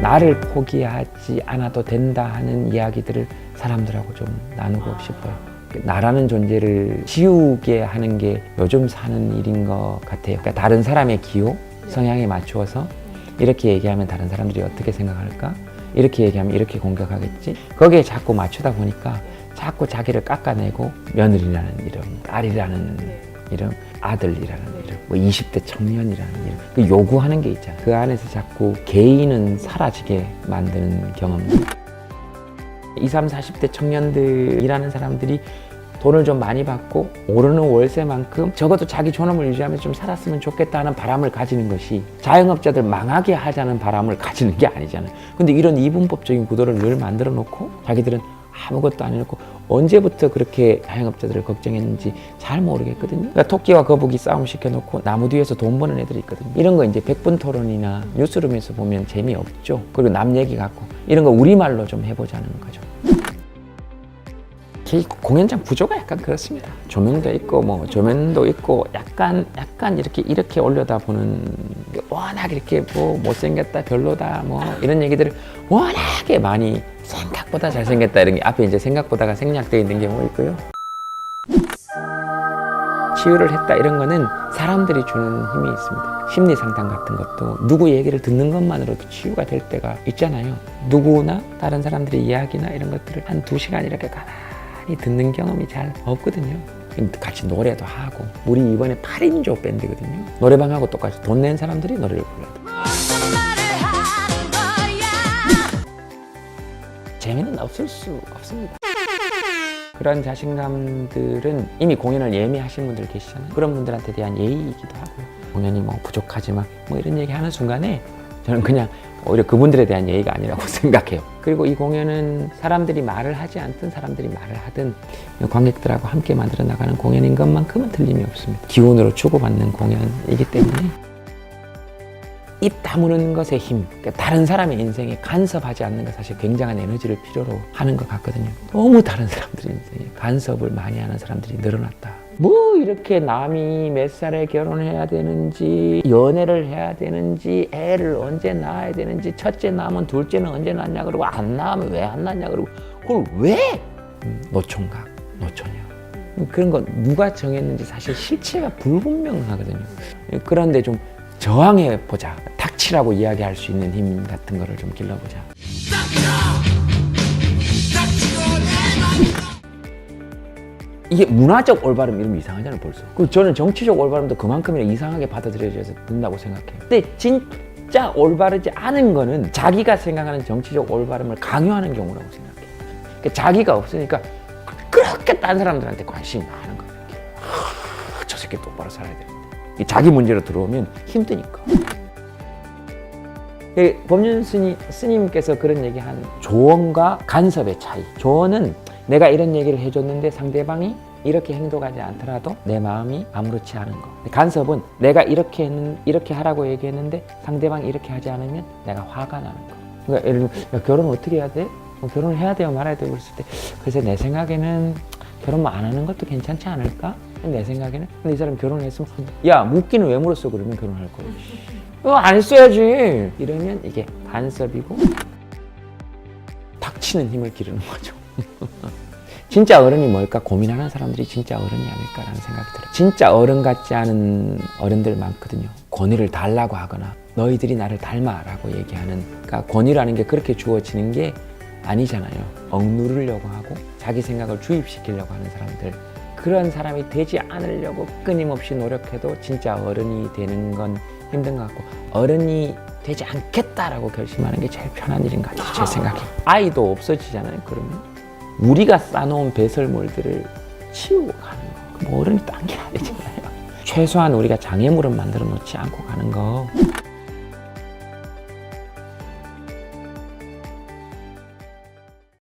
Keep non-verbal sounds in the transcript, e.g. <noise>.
나를 포기하지 않아도 된다 하는 이야기들을 사람들하고 좀 나누고 싶어요. 나라는 존재를 지우게 하는 게 요즘 사는 일인 것 같아요. 그러니까 다른 사람의 기호, 성향에 맞추어서 이렇게 얘기하면 다른 사람들이 어떻게 생각할까? 이렇게 얘기하면 이렇게 공격하겠지? 거기에 자꾸 맞추다 보니까 자꾸 자기를 깎아내고 며느리라는 이름, 딸이라는 이름, 아들이라는 이름, 뭐 20대 청년이라는 이름, 그 요구하는 게 있잖아. 그 안에서 자꾸 개인은 사라지게 만드는 경험들. 20, 30, 40대 청년들이라는 사람들이 돈을 좀 많이 받고 오르는 월세만큼 적어도 자기 존엄을 유지하면서 좀 살았으면 좋겠다는 바람을 가지는 것이 자영업자들 망하게 하자는 바람을 가지는 게 아니잖아요. 근데 이런 이분법적인 구도를 늘 만들어 놓고 자기들은 아무것도 안 해놓고 언제부터 그렇게 자영업자들을 걱정했는지 잘 모르겠거든요. 그러니까 토끼와 거북이 싸움 시켜놓고 나무 뒤에서 돈 버는 애들이 있거든요. 이런 거 이제 백분 토론이나 뉴스룸에서 보면 재미없죠. 그리고 남 얘기 갖고 이런 거 우리말로 좀 해보자는 거죠. 제 공연장 구조가 약간 그렇습니다. 조명도 있고 뭐 조명도 있고 약간 약간 이렇게 이렇게 올려다 보는 게 워낙 이렇게 뭐 못생겼다 별로다 뭐 이런 얘기들을 워낙에 많이 생각 보다 잘생겼다 이런 게 앞에 이제 생각보다가 생략되어 있는 경우 있고요. 치유를 했다 이런 거는 사람들이 주는 힘이 있습니다. 심리 상담 같은 것도 누구 얘기를 듣는 것만으로도 치유가 될 때가 있잖아요. 누구나 다른 사람들의 이야기나 이런 것들을 한 두 시간 이렇게 가만히 듣는 경험이 잘 없거든요. 같이 노래도 하고 우리 이번에 8인조 밴드거든요. 노래방하고 똑같이 돈 낸 사람들이 노래를 불러요. 재미는 없을 수 없습니다. 그런 자신감들은 이미 공연을 예매하신 분들 계시잖아요. 그런 분들한테 대한 예의이기도 하고요. 공연이 뭐 부족하지만 뭐 이런 얘기 하는 순간에 저는 그냥 오히려 그분들에 대한 예의가 아니라고 <laughs> 생각해요. 그리고 이 공연은 사람들이 말을 하지 않든 사람들이 말을 하든 관객들하고 함께 만들어 나가는 공연인 것만큼은 틀림이 없습니다. 기운으로 주고받는 공연이기 때문에 입 다무는 것의 힘, 그러니까 다른 사람의 인생에 간섭하지 않는 것 사실 굉장한 에너지를 필요로 하는 것 같거든요. 너무 다른 사람들 인생에 간섭을 많이 하는 사람들이 늘어났다. 뭐 이렇게 남이 몇 살에 결혼해야 되는지, 연애를 해야 되는지, 애를 언제 낳아야 되는지, 첫째 낳으면 둘째는 언제 낳냐 그러고 안 낳으면 왜 안 낳냐 그러고 그걸 왜? 음, 노총각, 노처녀. 그런 거 누가 정했는지 사실 실체가 불분명하거든요. 그런데 좀 저항해 보자. 닥치라고 이야기할 수 있는 힘 같은 거를 좀 길러보자. 이게 문화적 올바름 이러면 이상하잖아요 벌써. 그 저는 정치적 올바름도 그만큼이나 이상하게 받아들여져서 된다고 생각해요. 근데 진짜 올바르지 않은 거는 자기가 생각하는 정치적 올바름을 강요하는 경우라고 생각해요. 그러니까 자기가 없으니까 그렇게 딴 사람들한테 관심이 많은 거예요. 하, 저 새끼 똑바로 살아야. 이 자기 문제로 들어오면 힘드니까. 예, 법륜 스님, 스님께서 그런 얘기 한 조언과 간섭의 차이. 조언은 내가 이런 얘기를 해줬는데 상대방이 이렇게 행동하지 않더라도 내 마음이 아무렇지 않은 거. 간섭은 내가 이렇게 했는, 이렇게 하라고 얘기했는데 상대방이 이렇게 하지 않으면 내가 화가 나는 거. 그러니까 예를 들면 야, 결혼 어떻게 해야 돼? 뭐 결혼을 해야 돼요, 말아야 돼요? 그랬을 때 그래서 내 생각에는 결혼 안 하는 것도 괜찮지 않을까? 내 생각에는. 근데 이 사람 결혼했으면 야 묻기는 왜 물었어 그러면 결혼할 거야. 어, 안 했어야지. 이러면 이게 간섭이고 닥치는 힘을 기르는 거죠. <laughs> 진짜 어른이 뭘까? 고민하는 사람들이 진짜 어른이 아닐까라는 생각이 들어요. 진짜 어른 같지 않은 어른들 많거든요. 권위를 달라고 하거나 너희들이 나를 닮아라고 얘기하는 그러니까 권위라는 게 그렇게 주어지는 게 아니잖아요. 억누르려고 하고 자기 생각을 주입시키려고 하는 사람들 그런 사람이 되지 않으려고 끊임없이 노력해도 진짜 어른이 되는 건 힘든 것 같고 어른이 되지 않겠다라고 결심하는 게 제일 편한 일인 것 같아요 제 생각에 아이도 없어지잖아요 그러면 우리가 쌓아놓은 배설물들을 치우고 가는 거. 뭐 어른이 딴게 아니잖아요. 최소한 우리가 장애물은 만들어 놓지 않고 가는 거.